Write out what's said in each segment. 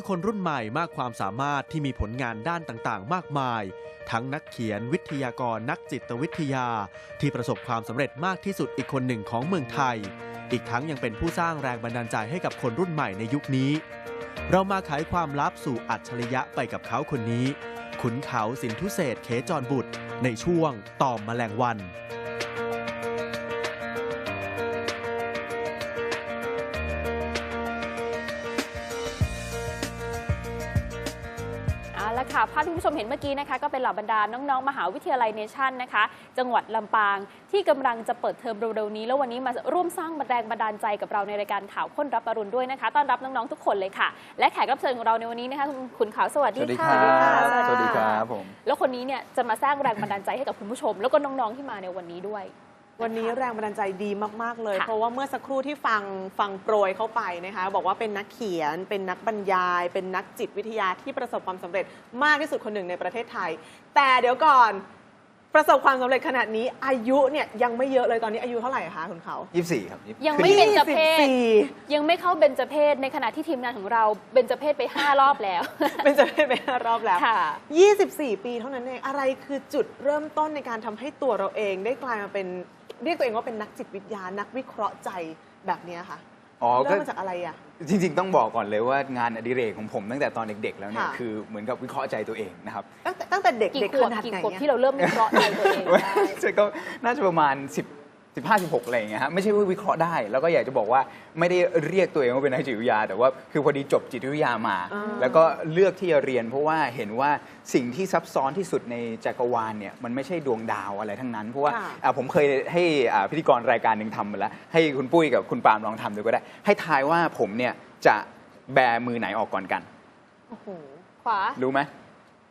คือคนรุ่นใหม่มากความสามารถที่มีผลงานด้านต่างๆ มากมาย ทั้งนักเขียนวิทยากรนักจิตวิทยา ที่ประสบความสำเร็จมากที่สุดอีกคนหนึ่งของเมืองไทย อีกทั้งยังเป็นผู้สร้างแรงบันดาลใจให้กับคนรุ่นใหม่ในยุคนี้ เรามาไขความลับสู่อัจฉริยะไปกับเขาคนนี้ ขุนเขาสินทุเศษเขจรบุตร ในช่วงตอมแมลงวัน ที่คุณผู้ชมเห็นเมื่อกี้นะคะก็เป็นเหล่าบรรดาน้องๆ มหาวิทยาลัยเนชั่นนะคะ จังหวัดลำปางที่กำลังจะเปิดเทอมเร็วๆนี้ แล้ววันนี้มาร่วมสร้างแรงบันดาลใจกับเราในรายการข่าวค้นรับอรุณด้วยนะคะ ต้อนรับน้องๆทุกคนเลยค่ะ และแขกรับเชิญของเราในวันนี้นะคะคุณขุนเขาสวัสสดีวัสดีคค่ะรับะสวัสดีครับผมแล้วคนนี้เนี่ยจะมาสร้างแรงบันดาลใจให้กับคุณผู้ชม แล้วก็น้องๆที่มาในวันนี้ด้วย วันนี้แรงบันดาลใจดีมาก ๆ เลยค่ะเพราะว่าเมื่อสักครู่ที่ฟังฟังโปรยเข้าไปนะคะ บอกว่าเป็นนักเขียน เป็นนักบรรยาย เป็นนักจิตวิทยาที่ประสบความสำเร็จมากที่สุดคนหนึ่งในประเทศไทย แต่เดี๋ยวก่อนประสบความสำเร็จขนาดนี้อายุเนี่ยยังไม่เยอะเลยตอนนี้อายุเท่าไหร่คะคุณเขา 24 ครับ24ยังไม่เป็นเจเพศ24ยังไม่เข้าเบญจเพศในขณะที่ทีมงานของเราเบญจเพศไป 5 รอบแล้วเป็นจะไม่เป็นรอบแล้วค่ะ 24 ปีเท่านั้นเองอะไรคือจุดเริ่มต้นในการทำให้ตัวเราเองได้กลายมาเป็น เรียกตัวเองว่าเป็นนักจิตวิทยานักวิเคราะห์ใจแบบเนี้ยค่ะอ๋อเริ่ก็มมาจากอะไรอะ จริงๆ ต้องบอกก่อนเลยว่างานอดิเรกของผมตั้งแต่ตอนเด็กๆ แล้วเนี่ยค่ะ คือเหมือนกับวิเคราะห์ใจตัวเองนะครับ ตั้งแต่ตั้งแต่เด็กกี่เด็กขขวบนาดกี่ไหนขวบเนี่ยที่เราเริ่มวิเคราะห์ใจตัวเองได้ใช่ก็น่าจะประมาณ 10 15 16อะไรอย่างเงี้ยฮะไม่ใช่ว่าวิเคราะห์ได้ แล้วก็อยากจะบอกว่าไม่ได้เรียกตัวเองว่าเป็นนักจิตวิทยา แต่ว่าคือพอดีจบจิตวิทยามา อ่า แล้วก็เลือกที่จะเรียน เพราะว่าเห็นว่าสิ่งที่ซับซ้อนที่สุดในจักรวาลเนี่ยมันไม่ใช่ดวงดาวอะไรทั้งนั้น เพราะว่าค่ะ อะผมเคยให้อ่าพิธีกรรายการหนึ่งทำมาแล้ว ให้คุณปุ้ยกับคุณปาล์มลองทำดูก็ได้ ให้ทายว่าผมเนี่ยจะแบมือไหนออกก่อนกัน โอ้โห ขวา รู้ไหม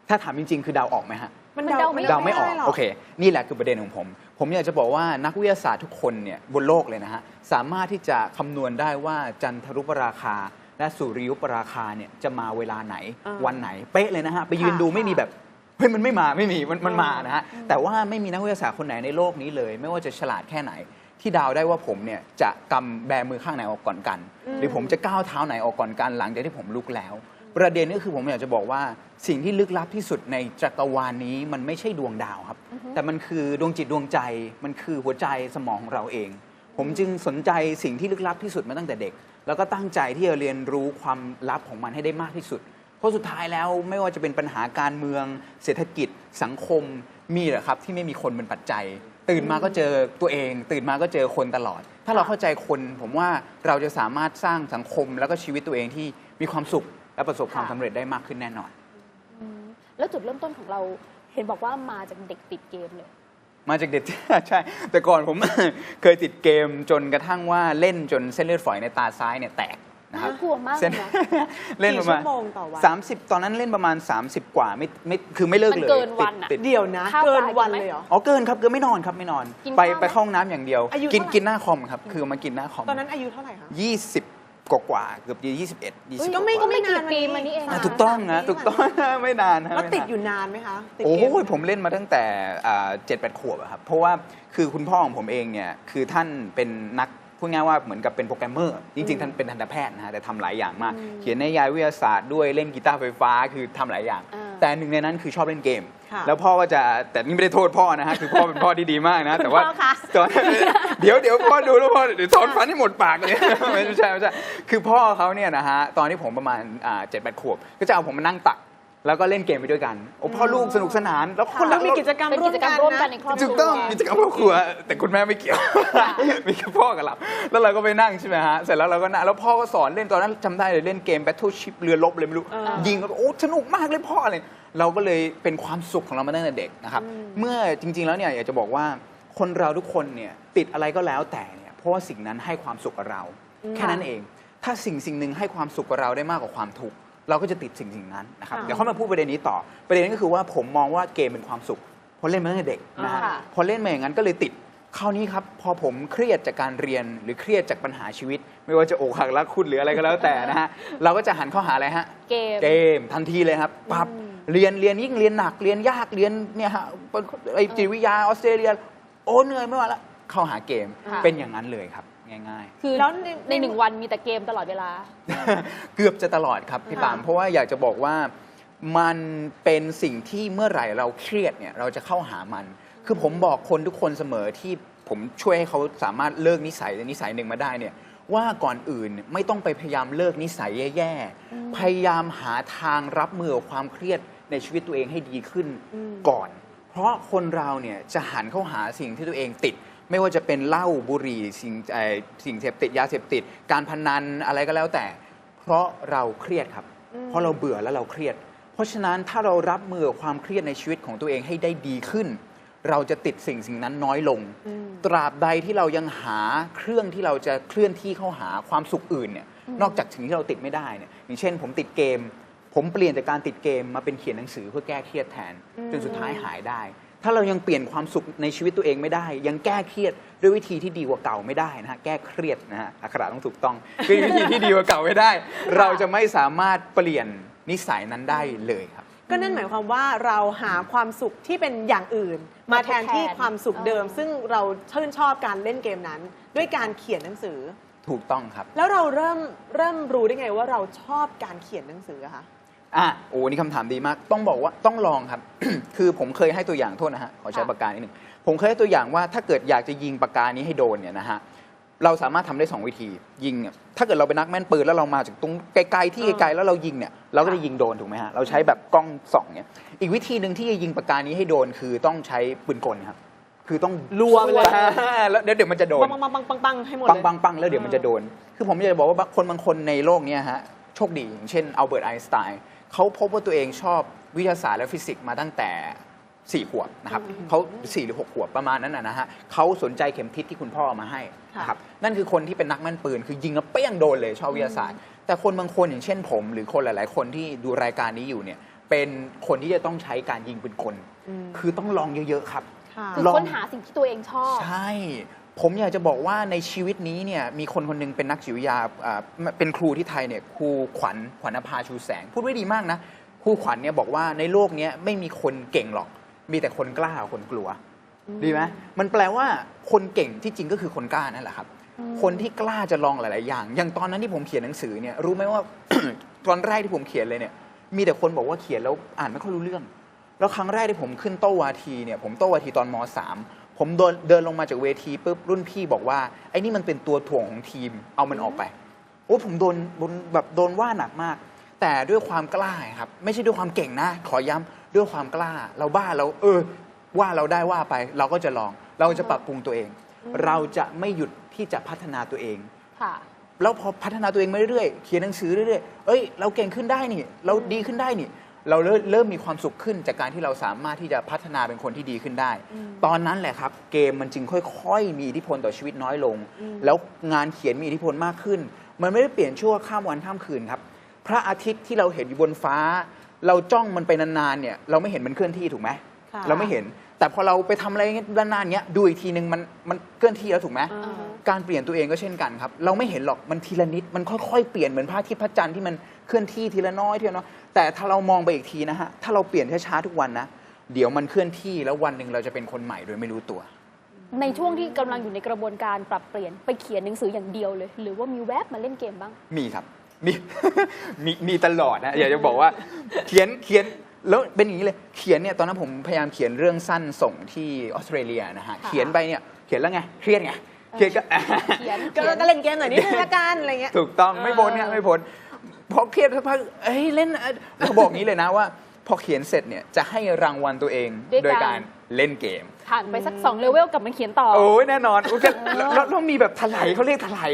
ถ้าถามจริงๆ คือเดาออกไหมฮะ มันมันเดาเดาไม่ไม่ เดาไม่ออกด้หรโอเค นี่แหละคือประเด็นของผม ผมอยากจะบอกว่านักวิทยาศาสตร์ทุกคนเนี่ยบนโลกเลยนะฮะสามารถที่จะคำนวณได้ว่าจันทรุปราคา และสุริยุปราคาเนี่ยจะมาเวลาไหนอ่าวันไหนเป๊ะเลยนะฮะไปยืนค่ะดูไม่มีแบบเฮ้ยมันไม่มาไม่มีมันมันอ่ามมานะฮะแต่ว่าไม่มีนักวิทยาศาสตร์คนไหนในโลกนี้เลย ไม่ว่าจะฉลาดแค่ไหน ที่เดาวได้ว่าผมเนี่ยจะกำแบมือข้างไหนออกก่อนกัน หรือผมจะก้าวเท้าไหนออกก่อนกันหลังจากที่ผมลุกแล้ว ประเด็นก็คือผมอยากจะบอกว่าสิ่งที่ลึกลับที่สุดในจักรวาลนี้มันไม่ใช่ดวงดาวครับ แต่มันคือดวงจิตดวงใจ มันคือหัวใจสมองของเราเอง ผมจึงสนใจสิ่งที่ลึกลับที่สุดมาตั้งแต่เด็ก แล้วก็ตั้งใจที่จะเรียนรู้ความลับของมันให้ได้มากที่สุด เพราะสุดท้ายแล้วไม่ว่าจะเป็นปัญหาการเมือง เศรษฐกิจ สังคมมีเหรอครับที่ไม่มีคนเป็นปัจจัย ตื่นมาก็เจอตัวเอง ตื่นมาก็เจอคนตลอด ถ้าเราเข้าใจคน ผมว่าเราจะสามารถสร้างสังคมแล้วก็ชีวิตตัวเองที่มีความสุข และประสบความค่ะสำเร็จได้มากขึ้นแน่นอน อืมแล้วจุดเริ่มต้นของเราเห็นบอกว่ามาจากเด็กติดเกมเลย มาจากเด็ก ใช่ แต่ก่อนผม เคยติดเกมจนกระทั่งว่าเล่นจนเส้นเลือดฝอยในตาซ้ายเนี่ยแตกนะครับ น่ากลัวมากเลเส้น ยนะ เล่นประมาณกี่ชั่วโมงต่อวัน สามสิบตอนนั้นเล่นประมาณ 30 กว่าไม่ไม่คือไม่เลิกมันเลยเกินวันอะ ติดติดเดี๋ยวนะ ข้าวเกินปลาวันกินไหมเลยเหรอ อ๋อเกินครับเกินไม่นอนครับไม่นอน กินไปข้าวไหม ไปเข้าห้องน้ำอย่างเดียว อายุกินเท่าไหร่ กินหน้าคอมครับ คือมากินหน้าคอมตอนนั้นอายุเท่าไหร่คะ ยี่สิบ กว่ากว่าๆเกือบยี่สิบเอ็ดยี่สิบก็ไม่ก็ไม่นานกี่ปีมานี้เองอะนะถูกต้องนะถูกต้องไม่นานนะแล้วไม่ติดนาน อยู่นานไหมคะติดโอ้เกโหผมเล่นมาตั้งแต่เจ็ดแปดขวบอะครับ เพราะว่าคือคุณพ่อของผมเองเนี่ย คือท่านเป็นนักพูดง่ายว่าเหมือนกับเป็นโปรแกรมเมอร์ จริง ๆ ท่านเป็นทันตแพทย์นะฮะแต่ทำหลายอย่างมากเขียนในยายวิทยาศาสตร์ด้วยเล่นกีตาร์ไฟฟ้าคือทำหลายอย่าง อ่าแต่หนึ่งในนั้นคือชอบเล่นเกม ค่ะแล้วพ่อก็จะแต่นี่ไม่ได้โทษพ่อนะฮะคือพ่อเป็นพ่อที่ดีมากนะ แต่ว่าพ่อคะ ตอน เดี๋ยวเดี๋ยวพ่อดูแล้วพ่อเดี๋ยวถอนฟันให้หมดปากเลยไม่ใช่ไม่ใช่คือพ่อเขาเนี่ยนะฮะตอนที่ผมประมาณเจ็ดแปดขวบ ก็จะเอาผมมานั่งตักแล้วก็เล่นเกมไปด้วยกัน โอ้พ่อลูกสนุกสนาน แล้วคนแล้รัวกมีกิจกรรมเป็นร่วกิมจกรกัรมนร่วมกันนะในครอบครัวถูกต้องกิจกรรมครอบครัว แต่คุณแม่ไม่เกี่ยว มีแค่พ่อกับเราแล้วเราก็ไปนั่งใช่ไหมฮะ เสร็จแล้วเราก็นั่งแล้วพ่อก็สอนเล่นตอนนั้นจำได้เลยเล่นเกม Battleship เรือรบเลยไม่รู้เออยิงแล้วก็โอ้สนุกมากเลยพ่ออะไรเราก็เลยเป็นความสุขของเรามาตั้งแต่เด็กนะครับ เมื่อจริง ๆแล้วเนี่ยอยากจะบอกว่า คนเราทุกคนเนี่ยติดอะไรก็แล้วแต่เนี่ยเพราะว่าสิ่งนั้นให้ความสุขกับเรา แค่นั้นเอง ถ้าสิ่งสิ่งหนึ่งให้ความสุขกับเราได้มากกว่าความทุกข์เราก็จะติดสิ่งสิ่งนั้นนะครับค่ะเดี๋ยวค่อยมาพูดประเด็นนี้ต่อ ประเด็นก็คือว่าผมมองว่าเกมเป็นความสุขเพราะเล่นมาตั้งแต่เด็กนะฮะค่ะพอเล่นมาอย่างนั้นก็เลยติดคราวนี้ครับพอผมเครียดจากการเรียนหรือเครียดจากปัญหาชีวิต ไม่ว่าจะอกหักรักคุณหรืออะไรก็แล้วแต่นะฮะเราก็จะหันเข้าหาอะไรฮะเกมเกมทันทีเลยครับปั๊บเรียนเรียนยิ่งเรียนหนักเรียนยากเรียนเนี่ยฮะไอจิตวิทยาออสเตรเลีย โอ้เหนื่อยไม่ไหวละเข้าหาเกมค่ะ เป็นอย่างนั้นเลยครับ ง่ายๆคือแล้วในในหนึ่งวันมีแต่เกมตลอดเวลาเกือบจะตลอดครับพี่ค่ะ ปามเพราะว่าอยากจะบอกว่ามันเป็นสิ่งที่เมื่อไหร่เราเครียดเนี่ยเราจะเข้าหามัน คือผมบอกคนทุกคนเสมอที่ผมช่วยให้เขาสามารถเลิกนิสัยนิสัยหนึ่งมาได้เนี่ยว่าก่อนอื่นไม่ต้องไปพยายามเลิกนิสัยแย่ๆพยายามหาทางรับมือกับความเครียดในชีวิตตัวเองให้ดีขึ้นก่อน เพราะคนเราเนี่ยจะหันเข้าหาสิ่งที่ตัวเองติด ไม่ว่าจะเป็นเหล้าบุหรี่สิ่งเอ่อสิ่งเสพติดยาเสพติด การพนันอะไรก็แล้วแต่ เพราะเราเครียดครับ เพราะเราเบื่อแล้วเราเครียด เพราะฉะนั้นถ้าเรารับมือกับความเครียดในชีวิตของตัวเองให้ได้ดีขึ้น เราจะติดสิ่งสิ่งนั้นน้อยลง ตราบใดที่เรายังหาเครื่องที่เราจะเคลื่อนที่เข้าหาความสุขอื่นเนี่ยนอกจากสิ่งที่เราติดไม่ได้เนี่ยอย่างเช่น ผมติดเกม ผมเปลี่ยนจากการติดเกมมาเป็นเขียนหนังสือเพื่อแก้เครียดแทนจนสุดท้ายหายได้ ถ้าเรายังเปลี่ยนความสุขในชีวิตตัวเองไม่ได้ ยังแก้เครียดด้วยวิธีที่ดีกว่าเก่าไม่ได้นะฮะแก้เครียดนะฮะอักขระต้องถูกต้องคือวิธีที่ดีกว่าเก่าไม่ได้ เราจะไม่สามารถเปลี่ยนนิสัยนั้นได้เลยครับก็นั่นหมายความว่าเราหาความสุขที่เป็นอย่างอื่น มาแทนที่ความสุขเดิมเออซึ่งเราชื่นชอบการเล่นเกมนั้น ด้วยการเขียนหนังสือถูกต้องครับ แล้วเราเริ่มเริ่มรู้ได้ไงว่าเราชอบการเขียนหนังสืออะคะ อะโอ้นี่คำถามดีมาก ต้องบอกว่าต้องลองครับ คือผมเคยให้ตัวอย่างโทษนะฮะขอใช้ค่ะปากกานิดหนึ่งผมเคยให้ตัวอย่างว่าถ้าเกิดอยากจะยิงปากกานี้ให้โดนเนี่ยนะฮะเราสามารถทำได้ 2 วิธี ยิงเนี่ยถ้าเกิดเราเป็นนักแม่นปืนแล้วเรามาจากตรงไกลๆที่ไกลๆแล้วเรายิงเนี่ยเราก็จะยิงโดนถูกไหมฮะเราใช้แบบกล้องส่องเนี่ยอีกวิธีหนึ่งที่จะยิงปากกานี้ให้โดนคือต้องใช้ปืนกลครับคือต้องรัวไปเลยแล้วเดี๋ยวเดี๋ยวมันจะโดนปังปังปังปังปังให้หมดปังเลยปังปังแล้วเดี๋ยวมันจะโดน คือผมอยากจะบอกว่าคนบางคนในโลกเนี้ยฮะโชคดีอย่างเช่นอัลเบิร์ตไอน์สไตน์ เขาพบว่าตัวเองชอบวิทยาศาสตร์และฟิสิกส์มาตั้งแต่สี่ขวบนะครับเขาสี่หรือหกขวบประมาณนั้นนะนะฮะเขาสนใจเข็มทิศที่คุณพ่อเอามาให้นะครับนั่นคือคนที่เป็นนักแม่นปืน คือยิงแล้วเปี้ยงโดนเลยชอบวิทยาศาสตร์ แต่คนบางคนอย่างเช่นผม หรือคนหลาย ๆ คนที่ดูรายการนี้อยู่เนี่ยเป็นคนที่จะต้องใช้การยิงปืนกลคือต้องลองเยอะ ๆ ครับค่ะคือลองค้นหาสิ่งที่ตัวเองชอบ ใช่ ผมอยากจะบอกว่าในชีวิตนี้เนี่ยมีคนคนหนึงเป็นนักจิตวิทยาอ่าเป็นครูที่ไทยเนี่ยครูขวัญขวัญนภาชูแสง พูดไว้ดีมากนะครูขวัญเนี่ยบอกว่าในโลกเนี้ยไม่มีคนเก่งหรอก มีแต่คนกล้ากับคนกลัว ดีไหมมันแปลว่าคนเก่งที่จริงก็คือคนกล้านั่นแหละครับ คนที่กล้าจะลองหลาย ๆ อย่าง อย่างตอนนั้นที่ผมเขียนหนังสือเนี่ยรู้ไหมว่าตอนแรกที่ผมเขียนเลยเนี่ย มีแต่คนบอกว่าเขียนแล้วอ่านไม่ค่อยรู้เรื่อง แล้วครั้งแรกที่ผมขึ้นโต้วาทีเนี่ยผมโต้วาทีตอนม .3 ผมเดินเดินลงมาจากเวทีปุ๊บรุ่นพี่บอกว่าไอ้นี่มันเป็นตัวถ่วงของทีม เอามันออกไปโอ้ผมโดนโดนแบบโดนว่าหนักมาก แต่ด้วยความกล้าครับ ไม่ใช่ด้วยความเก่งนะ ขอย้ำด้วยความกล้า เราบ้าเรา เออ ว่าเราได้ว่าไป เราก็จะลอง เราจะปรับปรุงตัวเอง เราจะไม่หยุดที่จะพัฒนาตัวเองค่ะแล้วพอพัฒนาตัวเองมาเรื่อยๆเขียนหนังสือเรื่อยๆเอ้ย เราเก่งขึ้นได้นี่ เราดีขึ้นได้นี่ เราเริ่มเริ่มมีความสุขขึ้นจากการที่เราสามารถที่จะพัฒนาเป็นคนที่ดีขึ้นได้ ตอนนั้นแหละครับ เกมมันจึงค่อย ๆ มีอิทธิพลต่อชีวิตน้อยลง แล้วงานเขียนมีอิทธิพลมากขึ้น มันไม่ได้เปลี่ยนชั่วข้ามวันข้ามคืนครับ พระอาทิตย์ที่เราเห็นอยู่บนฟ้า เราจ้องมันไปนานๆเนี่ยเราไม่เห็นมันเคลื่อนที่ถูกไหมค่ะเราไม่เห็น แต่พอเราไปทำอะไรนานๆเนี้ยดูอีกทีนึงมันมันเคลื่อนที่แล้วถูกไหมอ่าฮะการเปลี่ยนตัวเองก็เช่นกันครับ เราไม่เห็นหรอกมันทีละนิดมันค่อยๆเปลี่ยนเหมือนพระอาทิตย์พระจันทร์ที่มัน เคลื่อนที่ทีละน้อยทีละน้อยแต่ถ้าเรามองไปอีกทีนะฮะถ้าเราเปลี่ยนช้าๆทุกวันนะเดี๋ยวมันเคลื่อนที่แล้ววันหนึ่งเราจะเป็นคนใหม่โดยไม่รู้ตัว ในช่วงที่กำลังอยู่ในกระบวนการปรับเปลี่ยนไปเขียนหนังสืออย่างเดียวเลย หรือว่ามีแวบมาเล่นเกมบ้าง มีครับ มี มีมีตลอดนะอยากจะบอกว่า เขียนเขียนแล้วเป็นอย่างนี้เลยเขียนเนี่ยตอนนั้นผมพยายามเขียนเรื่องสั้นส่งที่ออสเตรเลียนะฮะค่ะ เขียนไปเนี่ยเขียนแล้วไงเครียดไงเครียดก็ เขียนก็เขียนก็เล่นเกมหน่อยนิดนึงละกันอะไรเงี้ย ถูกต้องไม่พ้นเนี่ยเออไม่พ้น พอเครียดสักพักเอ้ยเล่นอะเราบอกงี้เลยนะว่า พอเขียนเสร็จเนี่ยจะให้รางวัลตัวเองด้วยโดยการการเล่นเกม ผ่านไปสักสองเลเวลกลับมาเขียนต่อ โอ้ยแน่นอนอุ๊ยก็แล้วแล้วต้องมีแบบถลายเขาเรียกถลาย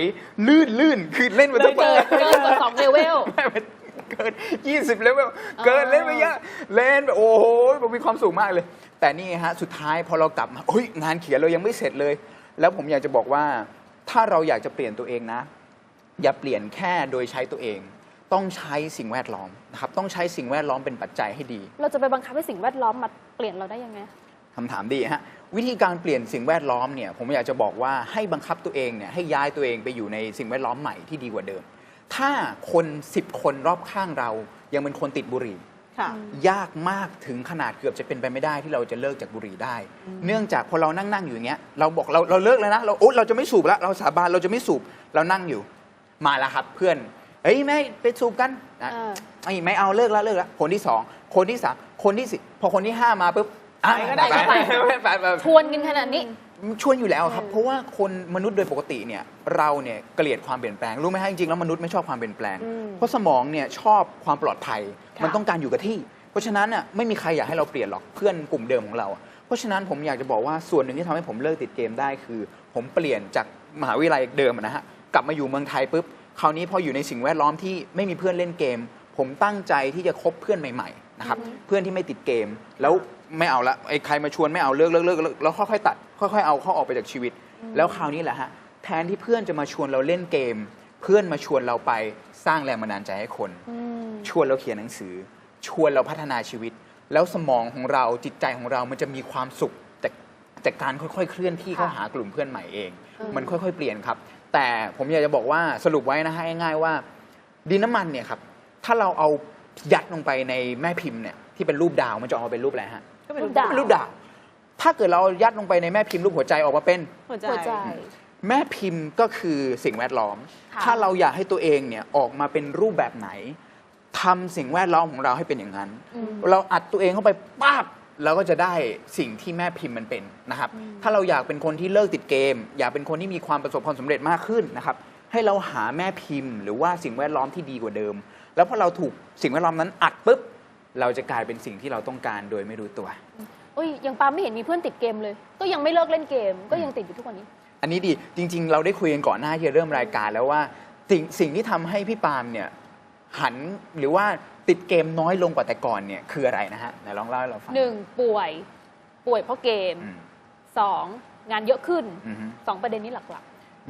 ลื่นลื่นคือเล่นมาทุกเกินเกินกว่าสองเลเวลเกินยี่สิบเลเวลเกินเล่นไปเยอะเล่นแบบโอ้โหผมมีความสุขมากเลย แต่นี่ฮะสุดท้ายพอเรากลับมาเฮ้ยงานเขียนเรายังไม่เสร็จเลย แล้วผมอยากจะบอกว่า ถ้าเราอยากจะเปลี่ยนตัวเองนะ อย่าเปลี่ยนแค่โดยใช้ตัวเอง ต้องใช้สิ่งแวดล้อมนะครับต้องใช้สิ่งแวดล้อมเป็นปัจจัยให้ดี เราจะไปบังคับให้สิ่งแวดล้อมมาเปลี่ยนเราได้ยังไงคำถามดีฮะวิธีการเปลี่ยนสิ่งแวดล้อมเนี่ยผมอยากจะบอกว่าให้บังคับตัวเองเนี่ยให้ย้ายตัวเองไปอยู่ในสิ่งแวดล้อมใหม่ที่ดีกว่าเดิม ถ้าคน 10 คนรอบข้างเรายังเป็นคนติดบุหรี่ค่ะยากมากถึงขนาดเกือบจะเป็นไปไม่ได้ที่เราจะเลิกจากบุหรี่ได้ เนื่องจากพอเรานั่งนั่งอยู่อย่างเงี้ยเราบอกเราเราเลิกแล้วนะเราโอ๊ยเราจะไม่สูบแล้วเราสาบานเราจะไม่สูบเรานั่งอยู่ มาแล้วครับเพื่อน เฮ้ยไม่ไปสูบกันอะเออ ไอ้ไม่เอาเลิกแล้วเลิกแล้วคนที่สองคนที่สามคนที่สี่พอคนที่ห้ามาปุ๊บอะไปก็ได้ไปไปไปไปไป ชวนกันขนาดนี้ ชวนอยู่แล้วครับอืมเพราะว่าคนมนุษย์โดยปกติเนี่ยเราเนี่ยเกลียดความเปลี่ยนแปลงรู้ไหมฮะจริงๆแล้วมนุษย์ไม่ชอบความเปลี่ยนแปลง อืมเพราะสมองเนี่ยชอบความปลอดภัยค่ะมันต้องการอยู่กับที่ เพราะฉะนั้นน่ะไม่มีใครอยากให้เราเปลี่ยนหรอกเพื่อนกลุ่มเดิมของเรา เพราะฉะนั้นผมอยากจะบอกว่าส่วนหนึ่งที่ทำให้ผมเลิกติดเกมได้คือ ผมเปลี่ยนจากมหาวิทยาลัยเดิมอะนะฮะกลับมาอยู่เมืองไทยปุ๊บ คราวนี้พออยู่ในสิ่งแวดล้อมที่ไม่มีเพื่อนเล่นเกม ผมตั้งใจที่จะคบเพื่อนใหม่ๆนะครับเพื่อนที่ไม่ติดเกม แล้วไม่เอาละไอ้ใครมาชวนไม่เอาเลิกเลิกเลิกเลิกแล้วค่อยๆตัด ค่อยๆเอาเขาออกไปจากชีวิต แล้วคราวนี้แหละฮะแทนที่เพื่อนจะมาชวนเราเล่นเกม เพื่อนมาชวนเราไปสร้างแรงบันดาลใจให้คน ชวนเราเขียนหนังสือ ชวนเราพัฒนาชีวิต แล้วสมองของเราจิตใจของเรามันจะมีความสุขจากจากการค่อยๆ เคลื่อนที่เข้าหากลุ่มเพื่อนใหม่เอง มันค่อยๆ เปลี่ยนครับ แต่ผมอยากจะบอกว่าสรุปไว้นะฮะง่ายๆว่า ดินน้ำมันเนี่ยครับถ้าเราเอายัดลงไปในแม่พิมพ์เนี่ยที่เป็นรูปดาวมันจะออกมาเป็นรูปอะไรฮะก็เป็นรูปรูปดาว เป็นรูปดาว ถ้าเกิดเรายัดลงไปในแม่พิมพ์รูปหัวใจออกมาเป็น หัวใจ หัวใจ แม่พิมพ์ก็คือสิ่งแวดล้อม ค่ะ ถ้าเราอยากให้ตัวเองเนี่ยออกมาเป็นรูปแบบไหนทำสิ่งแวดล้อมของเราให้เป็นอย่างนั้น อืม เราอัดตัวเองเข้าไปปั๊บ เราก็จะได้สิ่งที่แม่พิมพ์มันเป็นนะครับ ถ้าเราอยากเป็นคนที่เลิกติดเกม อยากเป็นคนที่มีความประสบความสำเร็จมากขึ้นนะครับ ให้เราหาแม่พิมพ์ หรือว่าสิ่งแวดล้อมที่ดีกว่าเดิม แล้วพอเราถูกสิ่งแวดล้อมนั้นอัดปุ๊บเราจะกลายเป็นสิ่งที่เราต้องการโดยไม่รู้ตัวอุ้ยยังปาไม่เห็นมีเพื่อนติดเกมเลย ก็ยังไม่เลิกเล่นเกม ก็ยังติดอยู่ทุกวันนี้ อันนี้ดีจริง ๆ เราได้คุยกันก่อนหน้าที่จะเริ่มรายการแล้วว่าสิ่งสิ่งที่ทำให้พี่ปาล์มเนี่ย หันหรือว่าติดเกมน้อยลงกว่าแต่ก่อนเนี่ยคืออะไรนะฮะไหนลองเล่าให้เราฟังหนึ่งป่วยป่วยเพราะเกมอืม สองงานเยอะขึ้นอือฮึ สองประเด็นนี้หลัก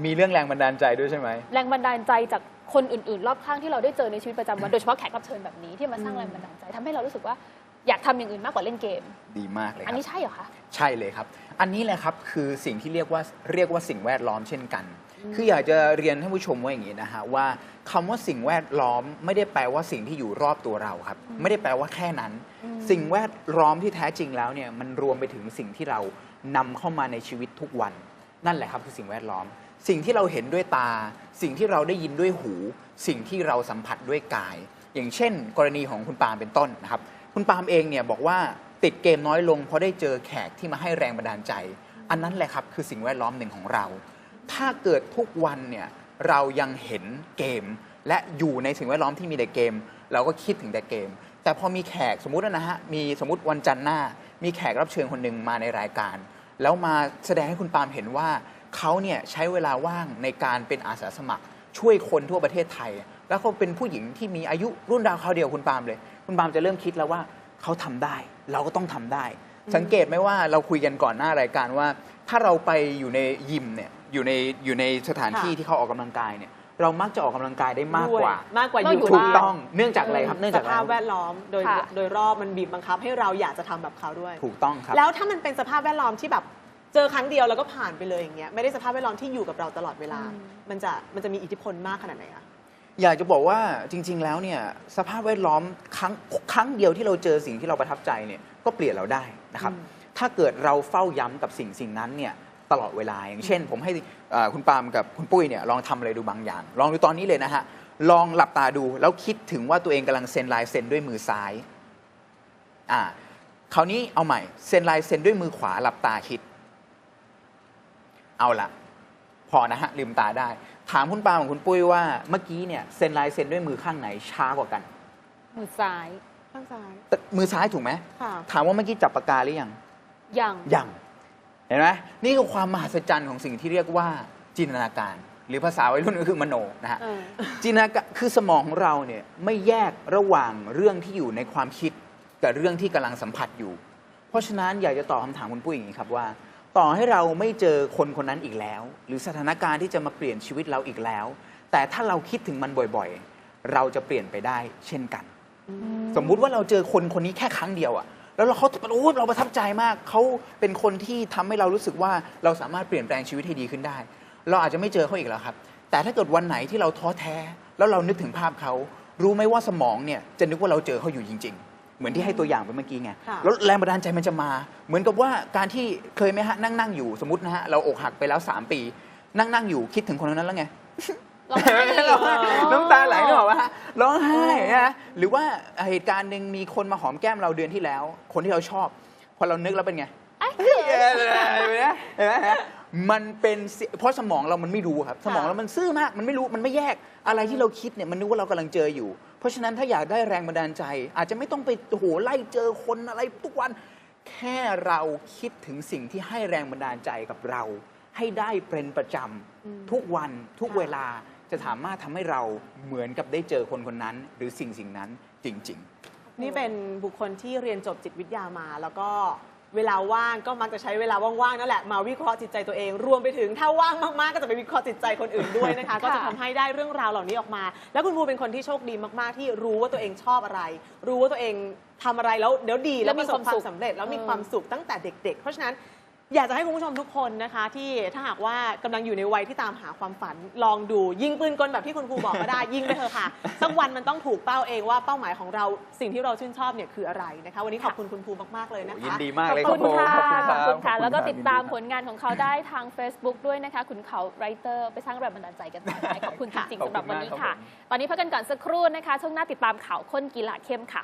มีเรื่องแรงบันดาลใจด้วยใช่ไหม ๆ แรงบันดาลใจจากคนอื่นๆ รอบข้างที่เราได้เจอในชีวิตประจำวันโดยเฉพาะแขกรับเชิญแบบนี้ที่มาสร้างแรงบันดาลใจทำให้เรารู้สึกว่าอยากทำอย่างอื่นมากกว่าเล่นเกม ดีมากเลยคอันรับ นี้ใช่เหรอคะ ใช่เลยครับ อันนี้แหละครับคือสิ่งที่เรียกว่าเรียกว่าสิ่งแวดล้อมเช่นกัน คืออยากจะเรียนท่านผู้ชมว่าอย่างนี้นะฮะว่าคำว่าสิ่งแวดล้อมไม่ได้แปลว่าสิ่งที่อยู่รอบตัวเราครับ ไม่ได้แปลว่าแค่นั้น สิ่งแวดล้อมที่แท้จริงแล้วเนี่ยมันรวมไปถึงสิ่งที่เรานำเข้ามาในชีวิตทุกวัน นั่นแหละครับคือสิ่งแวดล้อม สิ่งที่เราเห็นด้วยตา สิ่งที่เราได้ยินด้วยหู สิ่งที่เราสัมผัสด้วยกาย อย่างเช่น กรณีของคุณปาล์มเป็นต้นนะครับ คุณปาล์มเองเนี่ยบอกว่าติดเกมน้อยลงเพราะได้เจอแขกที่มาให้แรงบันดาลใจ อันนั้นแหละครับคือสิ่งแวดล้อมหนึ่งของเรา ถ้าเกิดทุกวันเนี่ยเรายังเห็นเกม และอยู่ในสิ่งแวดล้อมที่มีแต่เกม เราก็คิดถึงแต่เกม แต่พอมีแขกสมมุตินะฮะมีสมมติวันจันทร์หน้า มีแขกรับเชิญคนหนึ่งมาในรายการ แล้วมาแสดงให้คุณปาล์มเห็นว่าเขาเนี่ยใช้เวลาว่างในการเป็นอาสาสมัคร ช่วยคนทั่วประเทศไทย แล้วเขาเป็นผู้หญิงที่มีอายุรุ่นราวคราวเดียวคุณปาล์มเลย คุณปาล์มจะเริ่มคิดแล้วว่าเขาทำได้ เราก็ต้องทำได้ สังเกตไหมว่าเราคุยกันก่อนหน้ารายการว่า ถ้าเราไปอยู่ในยิมเนี่ย อยู่ในอยู่ในสถานที่ค่ะ ที่เขาออกกำลังกายเนี่ย เรามักจะออกกำลังกายได้มากกว่า ด้วยมากกว่าก็อยู่อยู่ถูกบ้านต้องเนื่องจากอะไรครับเนื่องสจากอะไรภาพแวดล้อมโดยค่ะ โดยรอบมันบีบบังคับให้เราอยากจะทำแบบเขาด้วย ถูกต้องครับ แล้วถ้ามันเป็นสภาพแวดล้อมที่แบบเจอครั้งเดียวแล้วก็ผ่านไปเลยอย่างเงี้ยไม่ได้สภาพแวดล้อมที่อยู่กับเราตลอดเวลาอืมมันจะมันจะมีอิทธิพลมากขนาดไหนอะอยากจะบอกว่าจริง ๆ แล้วเนี่ยสภาพแวดล้อมครั้งครั้งเดียวที่เราเจอสิ่งที่เราประทับใจเนี่ยก็เปลี่ยนเราได้นะครับอืมถ้าเกิดเราเฝ้าย้ำกับสิ่งสิ่งนั้นเนี่ย ตลอดเวลา อย่างเช่น ผมให้เอ่อคุณปาล์มกับคุณปุ้ยเนี่ยลองทำอะไรดูบางอย่าง ลองดูตอนนี้เลยนะฮะลองหลับตาดูแล้วคิดถึงว่าตัวเองกำลังเซ็นลายเซ็นด้วยมือซ้ายอ่าคราวนี้เอาใหม่เซ็นลายเซ็นด้วยมือขวาหลับตาคิด เอาละพอนะฮะลืมตาได้ ถามคุณปาล์มกับคุณปุ้ยว่าเมื่อกี้เนี่ยเซ็นลายเซ็นด้วยมือข้างไหนช้ากว่ากัน มือซ้าย ข้างซ้ายแต่มือซ้ายถูกไหมค่ะ ถามว่าเมื่อกี้จับปากกาหรือยัง ยัง ยัง เห็นไหมนี่คือความมหัศจรรย์ของสิ่งที่เรียกว่าจินตนาการ หรือภาษาวัยรุ่นก็คือมโนนะฮะเออจินตนาการคือสมองของเราเนี่ยไม่แยกระหว่างเรื่องที่อยู่ในความคิด กับเรื่องที่กำลังสัมผัสอยู่ เพราะฉะนั้นอยากจะตอบคำถามคุณปุ้ยอย่างนี้ครับว่า ต่อให้เราไม่เจอคนคนนั้นอีกแล้ว หรือสถานการณ์ที่จะมาเปลี่ยนชีวิตเราอีกแล้ว แต่ถ้าเราคิดถึงมันบ่อยๆ เราจะเปลี่ยนไปได้เช่นกัน สมมุติว่าเราเจอคนคนนี้แค่ครั้งเดียวอะ แล้วเราเขาโอ้เราประทับใจมากเขาเป็นคนที่ทำให้เรารู้สึกว่าเราสามารถเปลี่ยนแปลงชีวิตให้ดีขึ้นได้ เราอาจจะไม่เจอเขาอีกแล้วครับ แต่ถ้าเกิดวันไหนที่เราท้อแท้ แล้วเรานึกถึงภาพเขารู้ไหมว่าสมองเนี่ยจะนึกว่าเราเจอเขาอยู่จริงเหมือนที่ให้ตัวอย่างไปเมื่อกี้ไงค่ะแล้วแรงบันดาลใจมันจะมา เหมือนกับว่าการที่เคยไหมฮะนั่งนั่งอยู่สมมตินะฮะเราอกหักไปแล้ว 3 ปี นั่งนั่งอยู่คิดถึงคนคนนั้นแล้วไง ร้องไห้ร้องไห้ น้ำตาไหลนึกออกไหมฮะร้องไห้อ๋อนะหรือว่าเหตุการณ์หนึ่งมีคนมาหอมแก้มเราเดือนที่แล้ว คนที่เราชอบ พอเรานึกแล้วเป็นไงเห็นไหมเห็นไหมฮะมันเป็นสิเพราะสมองเรามันไม่รู้ครับ สมองเรามันซื่อมากมันไม่รู้มันไม่แยกอะไรที่เราคิดเนี่ยมันนึกว่าเรากำลังเจออยู่ เพราะฉะนั้นถ้าอยากได้แรงบันดาลใจ อาจจะไม่ต้องไปโอ้โหไล่เจอคนอะไรทุกวัน แค่เราคิดถึงสิ่งที่ให้แรงบันดาลใจกับเรา ให้ได้เป็นประจำทุกวันทุกเวลาจะสามารถทำให้เราเหมือนกับได้เจอคนคนนั้น หรือสิ่งสิ่งนั้นจริง ๆ นี่เป็นบุคคลที่เรียนจบจิตวิทยามา แล้วก็เวลาว่างก็มักจะใช้เวลาว่างๆนั่นแหละมาวิเคราะห์จิตใจตัวเอง รวมไปถึงถ้าว่างมากๆก็จะไปวิเคราะห์จิตใจคนอื่นด้วยนะคะ ก็จะทำให้ได้เรื่องราวเหล่านี้ออกมา แล้วคุณภูเป็นคนที่โชคดีมากๆ ที่รู้ว่าตัวเองชอบอะไร รู้ว่าตัวเองทำอะไรแล้วเดี๋ยวดีแล้แล้ววมีประสบความความสุข สำเร็จแล้วมีเออความสุขตั้งแต่เด็ก ๆ เพราะฉะนั้น อยากจะให้คุณผู้ชมทุกคนนะคะ ที่ถ้าหากว่ากำลังอยู่ในวัยที่ตามหาความฝันลองดู ยิงปืนกลแบบที่คุณครูบอกก็ได้ ยิงไปเถอะค่ะสักวันมันต้องถูกเป้าเองว่าเป้าหมายของเราสิ่งที่เราชื่นชอบเนี่ยคืออะไรนะคะ วันนี้ขอบคุณคุณครูมากๆเลยนะคะยินดีมากเลยขอบคุณครับค่ะผมขอบคุณครับขอบคุณค่ะขอบคุณแล้วก็ครับติดตามยินดีครับผลงานของเขาได้ทาง Facebook ด้วยนะคะคุณเขาไรเตอร์ไปสร้างแรงบันดาลใจกันต่อไปขอบคุณจริงๆขอบคุณสำหรับวันนี้มากครับค่ะผมตอนนี้พักกันก่อนสักครู่นะคะ ช่วงหน้าติดตามข่าวข้นกีฬาเข้มค่ะ